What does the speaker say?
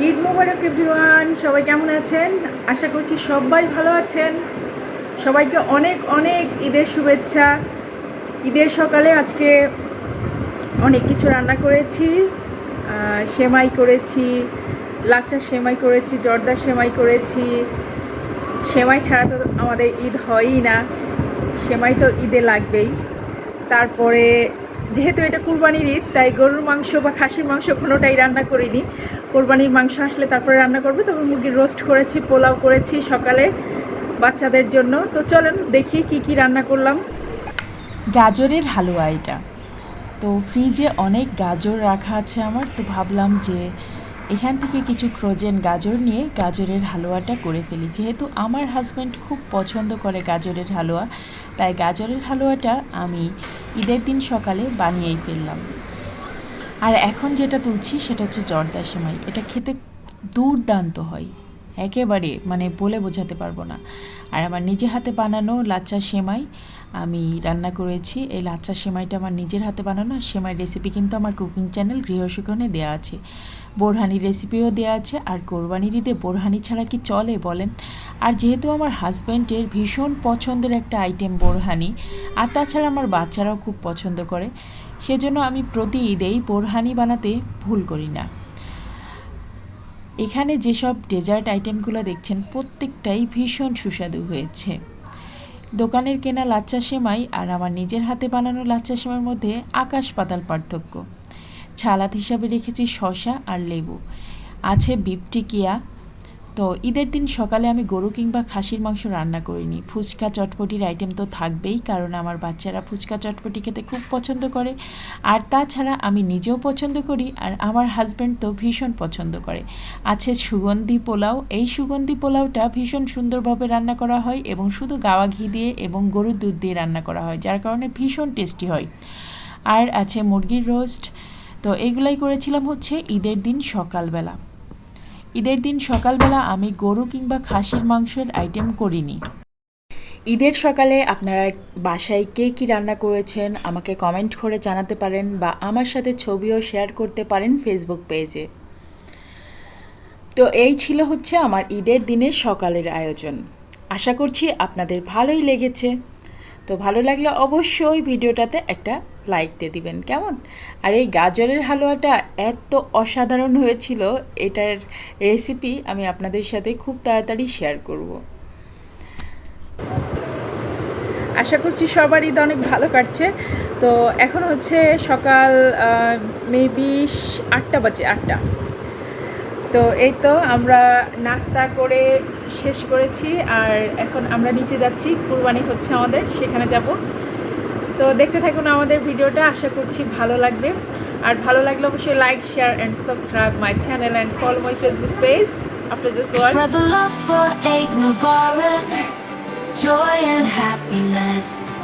Everyone, সবাই কেমন আছেন? আশা করছি সবাই ভালো আছেন। সবাইকে অনেক অনেক ঈদের শুভেচ্ছা। ঈদের সকালে আজকে অনেক কিছু রান্না করেছি। সেমাই করেছি লাচ্চা সেমাই করেছি জর্দা সেমাই করেছি। সেমাই ছাড়া তো আমাদের ঈদ হয়ই না। সেমাই তো ঈদে লাগবেই। তারপরে, যেহেতু এটা কুরবানির ঈদ, তাই গরুর মাংস বা খাসির মাংস কোনোটাই রান্না করিনি। কোরবানির মাংস আসলে তারপরে রান্না করব। তারপর মুরগির রোস্ট করেছি, পোলাও করেছি সকালে বাচ্চাদের জন্য। তো চলেন দেখি কি কি রান্না করলাম। গাজরের হালুয়া এটা। তো ফ্রিজে অনেক গাজর রাখা আছে আমার। তো ভাবলাম যে এখান থেকে কিছু ফ্রোজেন গাজর নিয়ে গাজরের হালুয়াটা করে ফেলি। যেহেতু আমার হাজব্যান্ড খুব পছন্দ করে গাজরের হালুয়া, তাই গাজরের হালুয়াটা আমি ঈদের দিন সকালে বানিয়েই ফেললাম। আর এখন যেটা তুলছি সেটা হচ্ছে জর্দা সেমাই এটা খেতে দুর্দান্ত হয়। একেবারে মানে বলে বোঝাতে পারব না। আর আমার নিজে হাতে বানানো লাচ্চা সেমাই আমি রান্না করেছি। এই লাচ্চা সেমাইটা আমার নিজের হাতে বানানো সেমাই রেসিপি কিন্তু আমার কুকিং চ্যানেল গৃহশিক্ষণে দেওয়া আছে। বোরহানি রেসিপিও দেওয়া আছে। আর কোরবানির ঈদে বোরহানি ছাড়া কি চলে বলেন? আর যেহেতু আমার হাজব্যান্ডের ভীষণ পছন্দের একটা আইটেম বোরহানি, আর তাছাড়া আমার বাচ্চারাও খুব পছন্দ করে সেজন্য আমি প্রতি ঈদেই বোরহানি বানাতে ভুল করি না। এখানে যেসব ডেজার্ট আইটেমগুলো দেখছেন, প্রত্যেকটাই ভীষণ সুস্বাদু হয়েছে। দোকানের কেনা লাচ্চা সেমাই আর আমার নিজের হাতে বানানো লাচ্চা সেমাইয়ের মধ্যে আকাশ পাতাল পার্থক্য। ছালাদ হিসাবে রেখেছি শসা আর লেবু। আছে বিপ টিকিয়া তো ঈদের দিন সকালে আমি গরু কিংবা খাসির মাংস রান্না করিনি। ফুচকা, চটপটির আইটেম তো থাকবেই, কারণ আমার বাচ্চারা ফুচকা, চটপটি খেতে খুব পছন্দ করে। আর তাছাড়া আমি নিজেও পছন্দ করি আর আমার হাজব্যান্ড তো ভীষণ পছন্দ করে। আছে সুগন্ধি পোলাও। এই সুগন্ধি পোলাওটা ভীষণ সুন্দরভাবে রান্না করা হয় এবং শুধু গাওয়া ঘি দিয়ে এবং গরুর দুধ দিয়ে রান্না করা হয়, যার কারণে ভীষণ টেস্টি হয়। আর আছে মুরগির রোস্ট তো এগুলাই করেছিলাম হচ্ছে ঈদের দিন সকালবেলা। ঈদের দিন সকালবেলা আমি গরু কিংবা খাসির মাংসের আইটেম করিনি। ঈদের সকালে আপনারা বাসায় কে কী রান্না করেছেন আমাকে কমেন্ট করে জানাতে পারেন বা আমার সাথে ছবিও শেয়ার করতে পারেন ফেসবুক পেজে তো এই ছিল হচ্ছে আমার ঈদের দিনের সকালের আয়োজন। আশা করছি আপনাদের ভালোই লেগেছে। তো ভালো লাগলে অবশ্যই ভিডিওটাতে একটা লাইক দিয়ে দিবেন, কেমন? আর এই গাজরের হালুয়াটা এত অসাধারণ হয়েছিল, এটার রেসিপি আমি আপনাদের সাথে খুব তাড়াতাড়ি শেয়ার করব। আশা করছি সবার ঈদ অনেক ভালো কাটছে। তো এখন হচ্ছে সকাল মেবি আটটা বাজে, আটটা। তো এই তো আমরা নাস্তা করে শেষ করেছি আর এখন আমরা নিচে যাচ্ছি, কুরবানি হচ্ছে আমাদের, সেখানে যাব। তো দেখতে থাকুন আমাদের ভিডিওটা, আশা করছি ভালো লাগবে। আর ভালো লাগলে অবশ্যই like share and subscribe my channel and follow my Facebook page after this word joy and happiness.